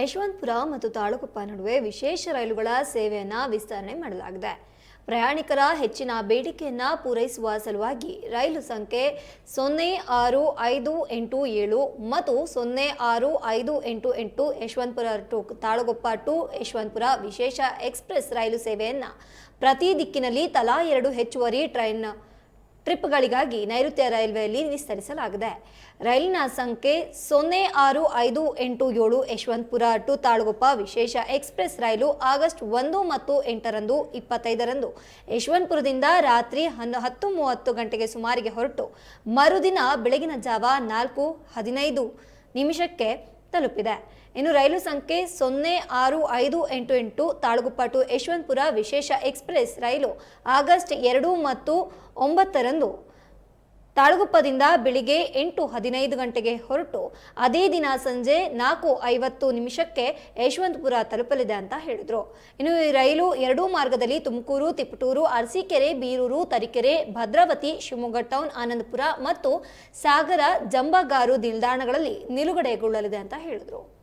ಯಶವಂತಪುರ ಮತ್ತು ತಾಳಗುಪ್ಪ ನಡುವೆ ವಿಶೇಷ ರೈಲುಗಳ ಸೇವೆಯನ್ನು ವಿಸ್ತರಣೆ ಮಾಡಲಾಗಿದೆ. ಪ್ರಯಾಣಿಕರ ಹೆಚ್ಚಿನ ಬೇಡಿಕೆಯನ್ನು ಪೂರೈಸುವ ಸಲುವಾಗಿ ರೈಲು ಸಂಖ್ಯೆ ಸೊನ್ನೆ ಆರು ಐದು ಎಂಟು ಏಳು ಮತ್ತು ಸೊನ್ನೆ ಆರು ಐದು ಎಂಟು ಎಂಟು ಯಶವಂತಪುರ ಟು ತಾಳಗೊಪ್ಪ ಟು ಯಶವಂತಪುರ ವಿಶೇಷ ಎಕ್ಸ್ಪ್ರೆಸ್ ರೈಲು ಸೇವೆಯನ್ನು ಪ್ರತಿ ದಿಕ್ಕಿನಲ್ಲಿ ತಲಾ ಎರಡು ಹೆಚ್ಚುವರಿ ಟ್ರೈನ್ ಟ್ರಿಪ್ಗಳಿಗಾಗಿ ನೈಋತ್ಯ ರೈಲ್ವೆಯಲ್ಲಿ ವಿಸ್ತರಿಸಲಾಗಿದೆ. ರೈಲಿನ ಸಂಖ್ಯೆ ಸೊನ್ನೆ ಆರು ಐದು ಎಂಟು ಏಳು ಯಶವಂತಪುರ ಟು ತಾಳಗುಪ್ಪ ವಿಶೇಷ ಎಕ್ಸ್ಪ್ರೆಸ್ ರೈಲು ಆಗಸ್ಟ್ ಒಂದು ಮತ್ತು ಎಂಟರಂದು ಇಪ್ಪತ್ತೈದರಂದು ಯಶವಂತಪುರದಿಂದ ರಾತ್ರಿ ಹನ್ನು ಹತ್ತು ಮೂವತ್ತು ಗಂಟೆಗೆ ಸುಮಾರಿಗೆ ಹೊರಟು. ಮರುದಿನ ಬೆಳಗಿನ ಜಾವ ನಾಲ್ಕು ಹದಿನೈದು ನಿಮಿಷಕ್ಕೆ ತಲುಪಿದೆ. ಇನ್ನು ರೈಲು ಸಂಖ್ಯೆ ಸೊನ್ನೆ, ಆರು, ಐದು, ಎಂಟು ಎಂಟು ತಾಳಗುಪ್ಪ ಟು ಯಶವಂತಪುರ ವಿಶೇಷ ಎಕ್ಸ್ಪ್ರೆಸ್ ರೈಲು ಆಗಸ್ಟ್ ಎರಡು ಮತ್ತು ಒಂಬತ್ತರಂದು ತಾಳಗುಪ್ಪದಿಂದ ಬೆಳಿಗ್ಗೆ ಎಂಟು ಹದಿನೈದು ಗಂಟೆಗೆ ಹೊರಟು. ಅದೇ ದಿನ ಸಂಜೆ ನಾಲ್ಕು ಐವತ್ತು ನಿಮಿಷಕ್ಕೆ ಯಶವಂತಪುರ ತಲುಪಲಿದೆ ಅಂತ ಹೇಳಿದರು. ಇನ್ನು ಈ ರೈಲು ಎರಡೂ ಮಾರ್ಗದಲ್ಲಿ ತುಮಕೂರು, ತಿಪಟೂರು, ಅರಸೀಕೆರೆ, ಬೀರೂರು, ತರೀಕೆರೆ, ಭದ್ರಾವತಿ, ಶಿವಮೊಗ್ಗ ಟೌನ್, ಆನಂದಪುರ ಮತ್ತು ಸಾಗರ ಜಂಬಗಾರು ನಿಲ್ದಾಣಗಳಲ್ಲಿ ನಿಲುಗಡೆಗೊಳ್ಳಲಿದೆ ಅಂತ ಹೇಳಿದರು.